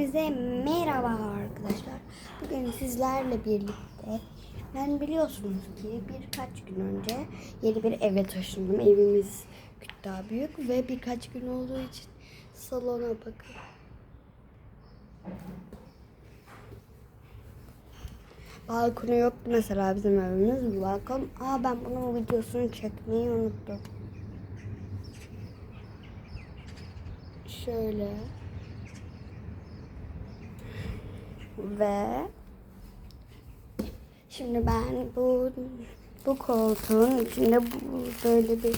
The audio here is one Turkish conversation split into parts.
Hepinize merhaba arkadaşlar. Bugün sizlerle birlikte ben biliyorsunuz ki birkaç gün önce yeni bir eve taşındım. Evimiz daha büyük ve birkaç gün olduğu için salona bakın. Balkonu yok mesela bizim evimiz balkon. Aa ben bunun videosunu çekmeyi unuttum. Şöyle. Ve şimdi ben bu bu koltuğun içinde bu, böyle bir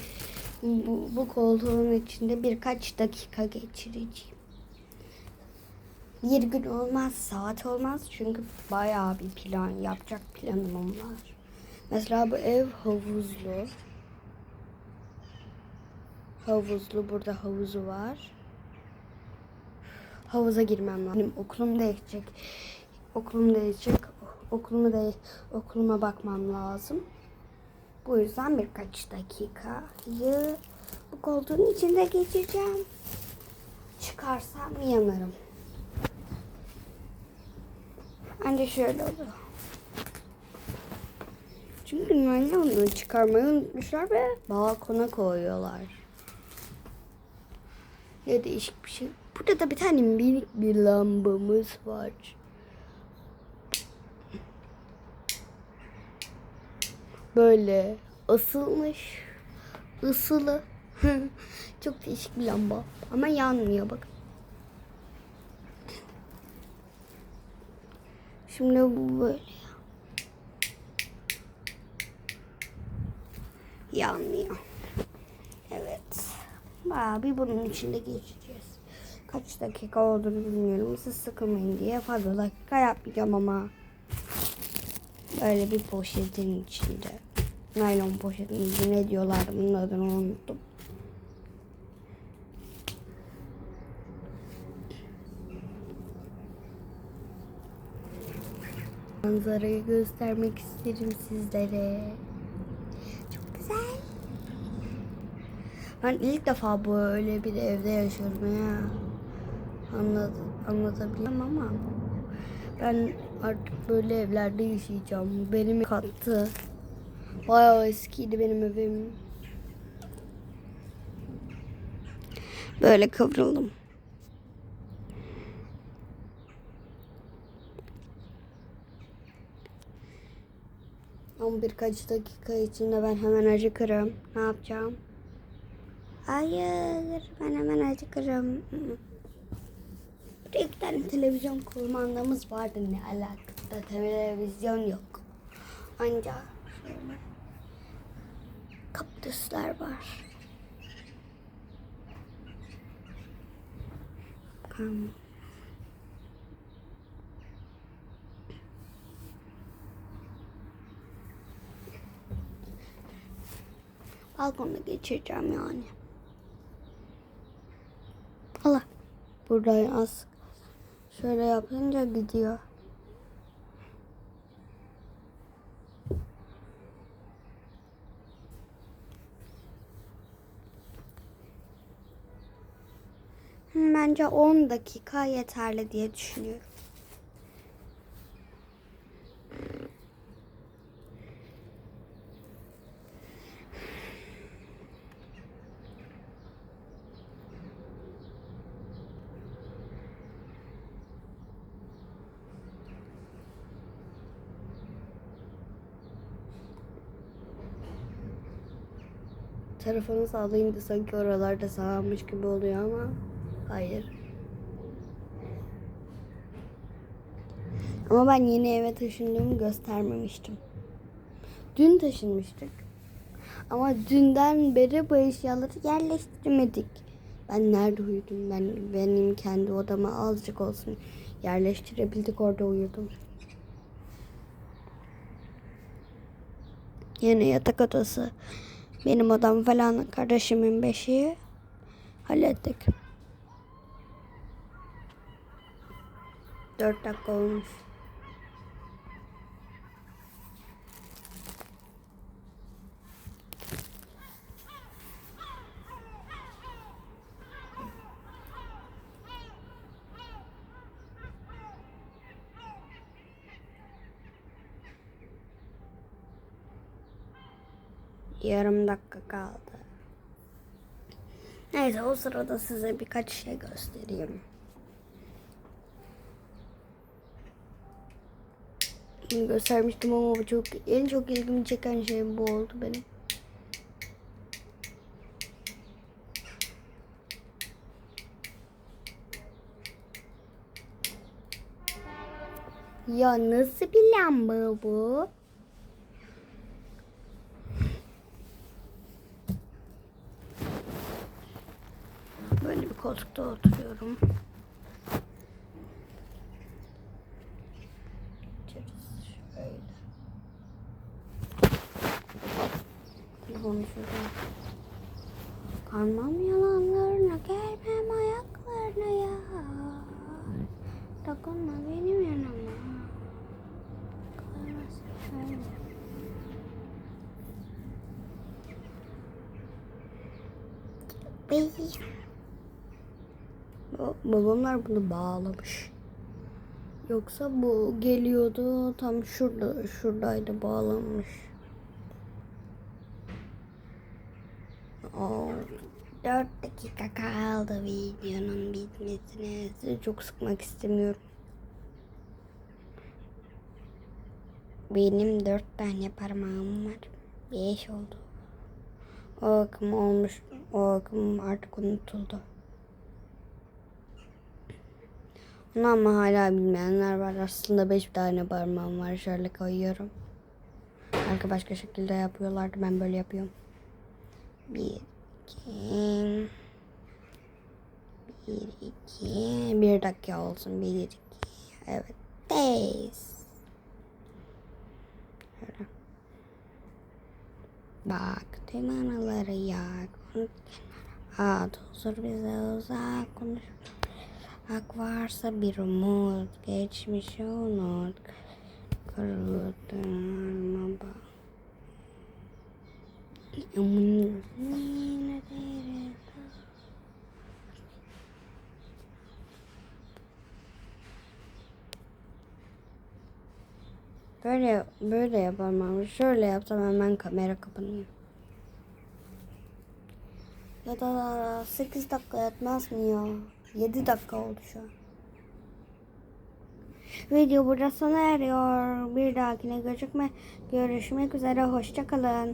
bu, bu koltuğun içinde birkaç dakika geçireceğim. Bir gün olmaz, saat olmaz çünkü bayağı bir plan, yapacak planım var. Mesela bu ev havuzlu. Havuzlu, burada havuzu var havuza girmem lazım. Benim okulum değişecek. Okulum değişecek. Okulumu da okuluma bakmam lazım. Bu yüzden birkaç dakikayı bu koltuğun içinde geçireceğim. Çıkarsam yanarım. Ancak şöyle olur. Çünkü normalde onu çıkarmayı unutmuşlar ve balkona koyuyorlar. Ne değişik bir şey. Burada da bir tane minik bir lambamız var. Böyle asılmış. ısılı. Çok değişik bir lamba. Ama yanmıyor bak. Şimdi bu böyle. Yanmıyor. Evet. Bayağı bir bunun içinde geçeceğiz. Kaç dakika olduğunu bilmiyorum. Siz sıkılmayın diye fazla dakika yapmayacağım ama. Böyle bir poşetin içinde. Naylon poşetin içinde ne diyorlardı bunun adını unuttum. Manzarayı göstermek isterim sizlere. Çok güzel. Ben ilk defa böyle bir evde yaşıyorum ya. Anlat, anlatabilirim ama ben artık böyle evlerde yaşayacağım. Benim kattı. Bayağı eskiydi benim evim. Böyle kıvrıldım. Ama birkaç dakika içinde ben hemen acıkırım. Ne yapacağım? Hayır, ben hemen acıkırım. Burada iki tane televizyon kumandamız vardı ne alakası televizyon yok. Ancak şöyle kaktüsler var. Bakalım. Balkonda geçireceğim yani. Allah. Buradan az şöyle yapınca gidiyor. Bence 10 dakika yeterli diye düşünüyorum. Telefonu sağlayınca sanki oralarda sağlamış gibi oluyor ama hayır. Ama ben yeni eve taşındığımı göstermemiştim. Dün taşınmıştık. Ama dünden beri bu eşyaları yerleştirmedik. Ben nerede uyudum? Ben benim kendi odama azıcık olsun yerleştirebildik orada uyudum. Yine yatak odası. Benim odam falan kardeşimin beşiği hallettik. Dört dakika olmuş. Yarım dakika kaldı. Neyse o sırada size birkaç şey göstereyim. Bunu göstermiştim ama çok en çok ilgimi çeken şey bu oldu benim. Ya nasıl bir lamba bu? Böyle bir koltukta oturuyorum. Şurada. Karmam yalanlarına gelmem ayaklarına ya. Dokunma benim yanıma. Kalmasın şöyle. Ba- Babamlar bunu bağlamış. Yoksa bu geliyordu tam şurada şuradaydı bağlanmış. Oo, 4 dakika kaldı videonun bitmesine. Sizi çok sıkmak istemiyorum. Benim dört tane parmağım var. Beş oldu. O akım olmuş. O akım artık unutuldu. Onu ama hala bilmeyenler var. Aslında beş tane parmağım var. Şöyle koyuyorum. Belki başka şekilde yapıyorlardı. Ben böyle yapıyorum. Bir, iki. Bir, iki. Bir dakika olsun. Bir, iki. Evet. Tez. Şöyle. Bak tüm anıları yak. At huzur bize uzak konuş. Hak varsa bir umut. Geçmişi unut. Kırıldım bak. Aman yine değeri. Böyle böyle yapamam. Şöyle yapsam hemen kamera kapanıyor. Ya da 8 dakika yatmaz mı ya? 7 dakika oldu şu an. Video burada sona eriyor. Bir dahakine görüşme, görüşmek üzere. Hoşçakalın.